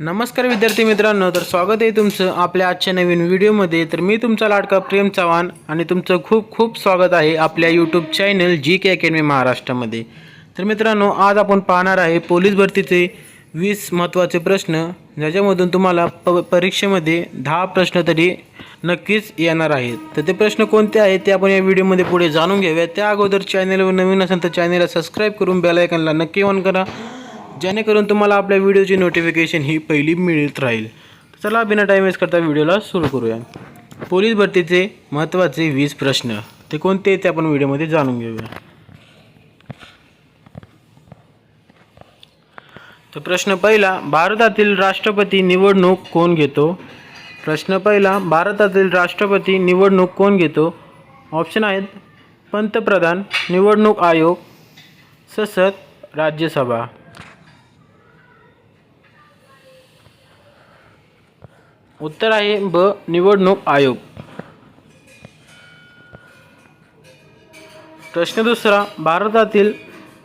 नमस्कार विद्यार्थी मित्रांनो तर स्वागत आहे तुमचं आपल्या आजच्या नवीन व्हिडिओमध्ये. तर मी तुमचा लाडका प्रेम चव्हाण आणि तुमचं खूप खूप स्वागत आहे आपल्या YouTube channel G K academy महाराष्ट्रामध्ये. तर मित्रांनो आज आपण पाहणार आहे पोलीस भरतीचे वीस महत्त्वाचे प्रश्न. ज्याच्यामधून तुम्हाला प परीक्षेमध्ये दहा प्रश्न तरी नक्कीच येणार आहेत. तर ते प्रश्न कोणते आहेत ते आपण या व्हिडिओमध्ये पुढे जाणून घेऊया. त्या अगोदर चॅनलवर नवीन असेल तर चॅनलला सबस्क्राईब करून बेल आयकनला नक्की ऑन करा. जेणेकरून तुम्हाला आपल्या व्हिडिओची नोटिफिकेशन ही पहिली मिळत राहील. चला बिना टाईम वेस्ट करता व्हिडिओला सुरू करूया. पोलीस भरतीचे महत्त्वाचे वीस प्रश्न. ते कोणते ते आपण व्हिडिओमध्ये जाणून घेऊया. तर प्रश्न पहिला भारतातील राष्ट्रपती निवडणूक कोण घेतो? प्रश्न पहिला भारतातील राष्ट्रपती निवडणूक कोण घेतो? ऑप्शन आहेत पंतप्रधान निवडणूक आयोग ससद राज्यसभा. उत्तर आहे ब निवडणूक आयोग. प्रश्न दुसरा भारतातील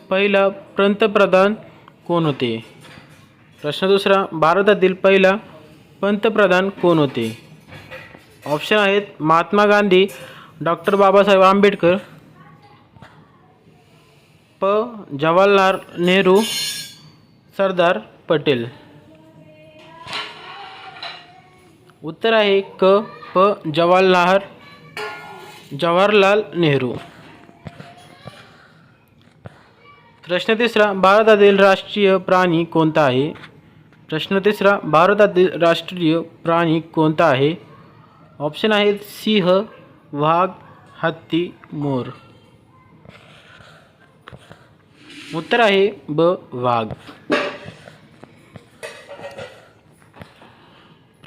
पहिला पंतप्रधान कोण होते? प्रश्न दुसरा भारतातील पहिला पंतप्रधान कोण होते? ऑप्शन आहेत महात्मा गांधी डॉक्टर बाबासाहेब आंबेडकर प जवाहरलाल नेहरू सरदार पटेल. उत्तर आहे क प जवाहरलाल जवाहरलाल नेहरू. प्रश्न तिसरा भारतातील राष्ट्रीय प्राणी कोणता आहे? प्रश्न तिसरा भारतातील राष्ट्रीय प्राणी कोणता आहे? ऑप्शन आहेत सिंह वाघ हत्ती मोर. उत्तर आहे ब वाघ.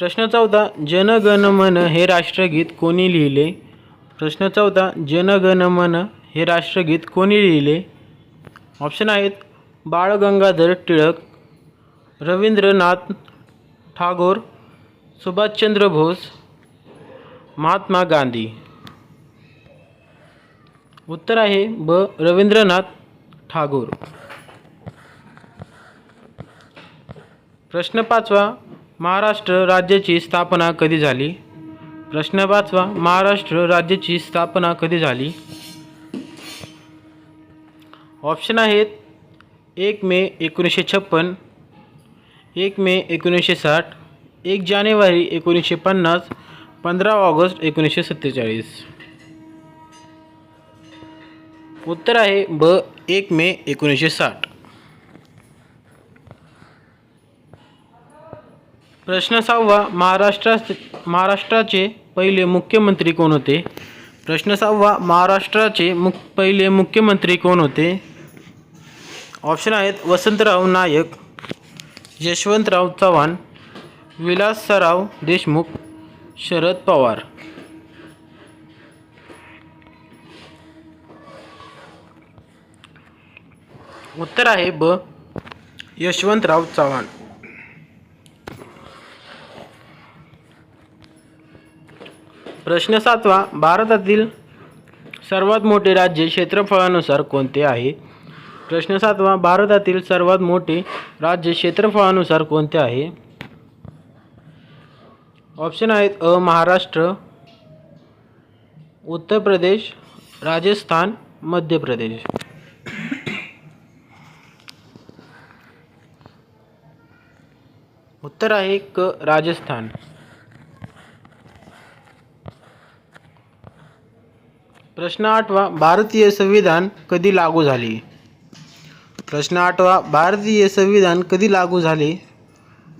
प्रश्न चौथा जनगण मन हे राष्ट्रगीत कोणी लिहिले? प्रश्न चौथा जनगण मन हे राष्ट्रगीत कोणी लिहिले? ऑप्शन आहेत बाळ गंगाधर टिळक रवींद्रनाथ टागोर सुभाषचंद्र बोस महात्मा गांधी. उत्तर आहे ब रवींद्रनाथ टागोर प्रश्न पाचवा महाराष्ट्र राज्याची स्थापना कधी झाली? प्रश्न पाचवा महाराष्ट्र राज्याची स्थापना कधी झाली? ऑप्शन आहेत एक मे एकोणीसशे छप्पन एक मे एकोणीसशे साठ एक जानेवारी एकोणीसशे पन्नास पंधरा ऑगस्ट एकोणीसशे सत्तेचाळीस. उत्तर आहे ब एक मे एकोणीसशे साठ. प्रश्न सहावा महाराष्ट्रा महाराष्ट्राचे पहिले मुख्यमंत्री कोण होते? प्रश्न सहावा महाराष्ट्राचे मुख पहिले मुख्यमंत्री कोण होते? ऑप्शन आहेत वसंतराव नायक यशवंतराव चव्हाण विलासराव देशमुख शरद पवार. उत्तर आहे ब यशवंतराव चव्हाण. प्रश्न सातवा भारतातील सर्वात मोठे राज्य क्षेत्रफळानुसार कोणते आहे? प्रश्न सातवा भारतातील सर्वात मोठे राज्य क्षेत्रफळानुसार कोणते आहे? ऑप्शन आहेत अ महाराष्ट्र उत्तर प्रदेश राजस्थान मध्य प्रदेश. उत्तर आहे क राजस्थान. प्रश्न आठवा भारतीय संविधान कधी लागू झाले? प्रश्न आठवा भारतीय संविधान कधी लागू झाले?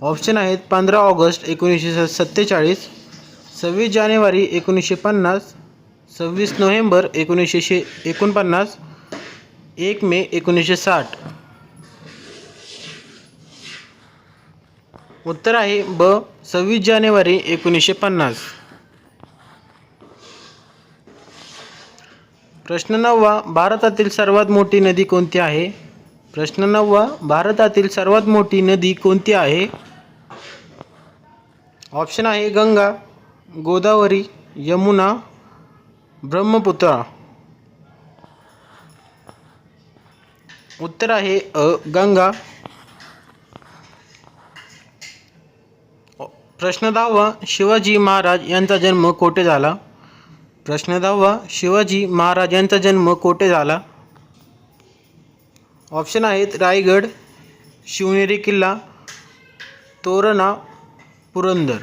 ऑप्शन आहेत पंधरा ऑगस्ट एकोणीसशे सत्तेचाळीस सव्वीस जानेवारी एकोणीसशे पन्नास सव्वीस नोव्हेंबर एकोणीसशे शे एकोणपन्नास एक मे एकोणीसशे साठ. उत्तर आहे ब सव्वीस जानेवारी एकोणीसशे पन्नास. प्रश्न नववा भारतातील सर्वात मोठी नदी कोणती आहे? प्रश्न नववा भारतातील सर्वात मोठी नदी कोणती आहे? ऑप्शन आहे गंगा गोदावरी यमुना ब्रह्मपुत्रा. उत्तर आहे अ गंगा. प्रश्न दहावा शिवाजी महाराज यांचा जन्म कोठे झाला? प्रश्न दहावा शिवाजी महाराज यांचा जन्म कोठे झाला? ऑप्शन आहेत रायगड शिवनेरी किल्ला तोरणा पुरंदर.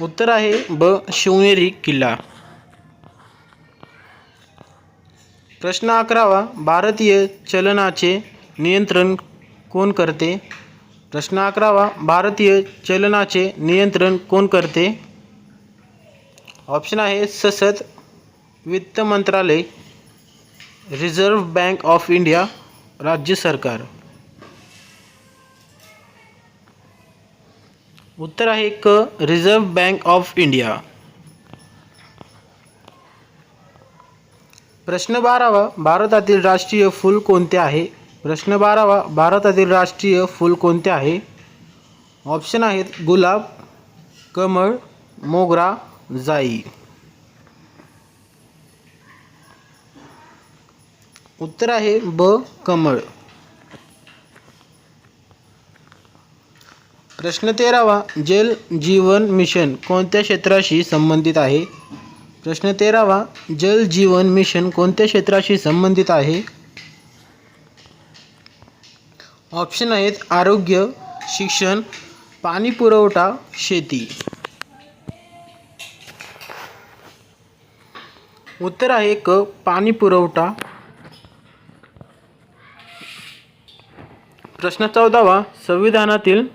उत्तर आहे ब शिवनेरी किल्ला. प्रश्न अकरावा भारतीय चलनाचे नियंत्रण कोण करते? प्रश्न अकरावा भारतीय चलनाचे नियंत्रण कोण करते? ऑप्शन आहे ससद वित्त मंत्रालय रिझर्व्ह बँक ऑफ इंडिया राज्य सरकार. उत्तर आहे क रिझर्व्ह बँक ऑफ इंडिया प्रश्न बारावा भारतातील राष्ट्रीय फूल कोणते आहे? प्रश्न बारावा भारतातील राष्ट्रीय फूल कोणते आहे? ऑप्शन आहेत गुलाब कमळ मोगरा जाई. उत्तर आहे ब कमळ. प्रश्न तेरावा जल जीवन मिशन कोणत्या क्षेत्राशी संबंधित आहे? प्रश्न तेरावा जल जीवन मिशन कोणत्या क्षेत्राशी संबंधित आहे? ऑप्शन आहेत आरोग्य शिक्षण पाणी पुरवठा शेती. उत्तर आहे क पाणी पुरवठा. प्रश्न चौदावा संविधानातील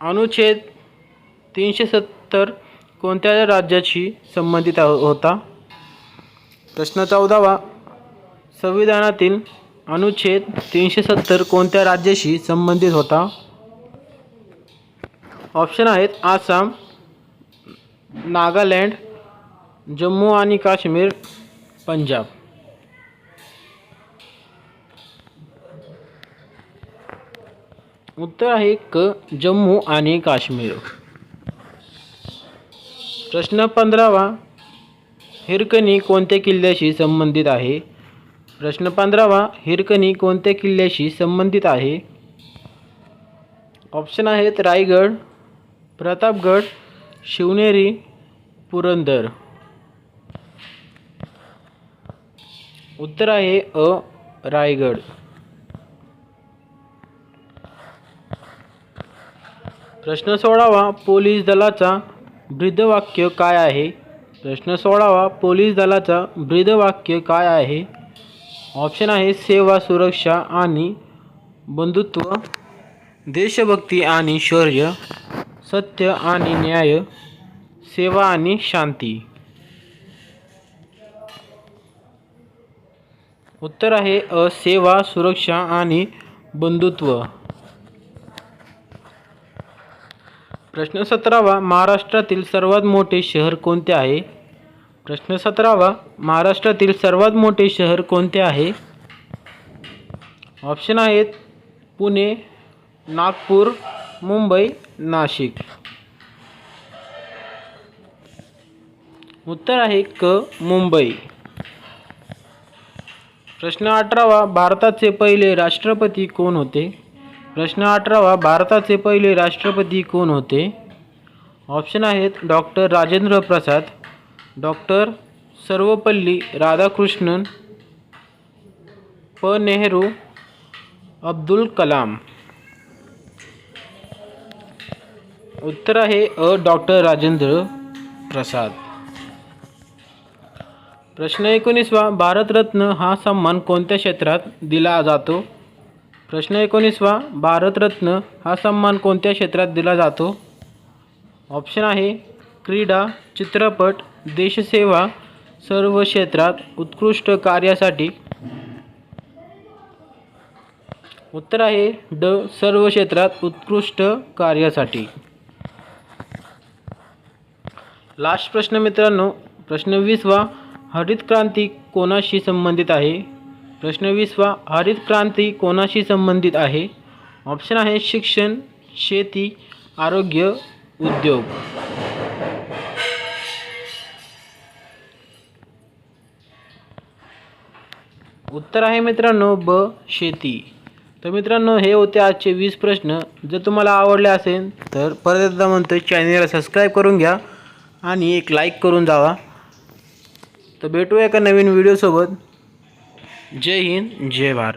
अनुच्छेद तीनशे सत्तर कोणत्या राज्याशी संबंधित हो-, होता? प्रश्न चौदावा संविधानातील अनुच्छेद तीनशे सत्तर कोणत्या राज्याशी संबंधित होता? ऑप्शन आहेत आसाम नागालँड जम्मू आणि काश्मीर पंजाब. उत्तर आहे क जम्मू आणि काश्मीर. प्रश्न पंधरावा हिरकणी कोणत्या किल्ल्याशी संबंधित आहे? प्रश्न पंधरावा हिरकणी कोणत्या किल्ल्याशी संबंधित आहे? ऑप्शन आहेत रायगड प्रतापगड शिवनेरी पुरंदर. उत्तर आहे अ रायगड. प्रश्न सोळावा पोलीस दलाचा ब्रीदवाक्य काय आहे? प्रश्न सोळावा पोलीस दलाचा ब्रीदवाक्य काय आहे? ऑप्शन आहे सेवा सुरक्षा आणि बंधुत्व देशभक्ती आणि शौर्य सत्य आणि न्याय सेवा आणि शांती. उत्तर आहे अ सेवा सुरक्षा आणि बंधुत्व. प्रश्न सतरावा महाराष्ट्रातील सर्वात मोठे शहर कोणते आहे? प्रश्न सतरावा महाराष्ट्रातील सर्वात मोठे शहर कोणते आहे? ऑप्शन आहेत पुणे नागपूर मुंबई नाशिक. उत्तर आहे क मुंबई. प्रश्न अठरावा भारताचे पहिले राष्ट्रपती कोण होते? प्रश्न अठरावा भारताचे पहिले राष्ट्रपती कोण होते? ऑप्शन आहेत डॉक्टर राजेंद्र प्रसाद डॉक्टर सर्वपल्ली राधाकृष्णन प. नेहरू अब्दुल कलाम. उत्तर आहे अ. डॉक्टर राजेंद्र प्रसाद. प्रश्न एकोणीसवा भारतरत्न हा सन्मान कोणत्या क्षेत्रात दिला जातो? प्रश्न एकोणीसवा भारतरत्न हा सन्मान कोणत्या क्षेत्रात दिला जातो? ऑप्शन आहे क्रीडा चित्रपट देशसेवा सर्व क्षेत्रात उत्कृष्ट कार्यासाठी. उत्तर आहे ड सर्व क्षेत्रात उत्कृष्ट कार्यासाठी. लास्ट प्रश्न मित्रांनो प्रश्न वीसवा हरित क्रांती कोणाशी संबंधित आहे? प्रश्न वीसवा हरित क्रांती कोणाशी संबंधित आहे? ऑप्शन आहे शिक्षण शेती आरोग्य उद्योग. उत्तर आहे मित्रांनो ब शेती. तर मित्रांनो हे होते आजचे वीस प्रश्न. जर तुम्हाला आवडले असेल तर परत एकदा म्हणतो चॅनेलला सबस्क्राईब करून घ्या आणि एक लाईक करून जावा. तर भेटूया एका नवीन व्हिडिओसोबत जय हिंद जय भारत.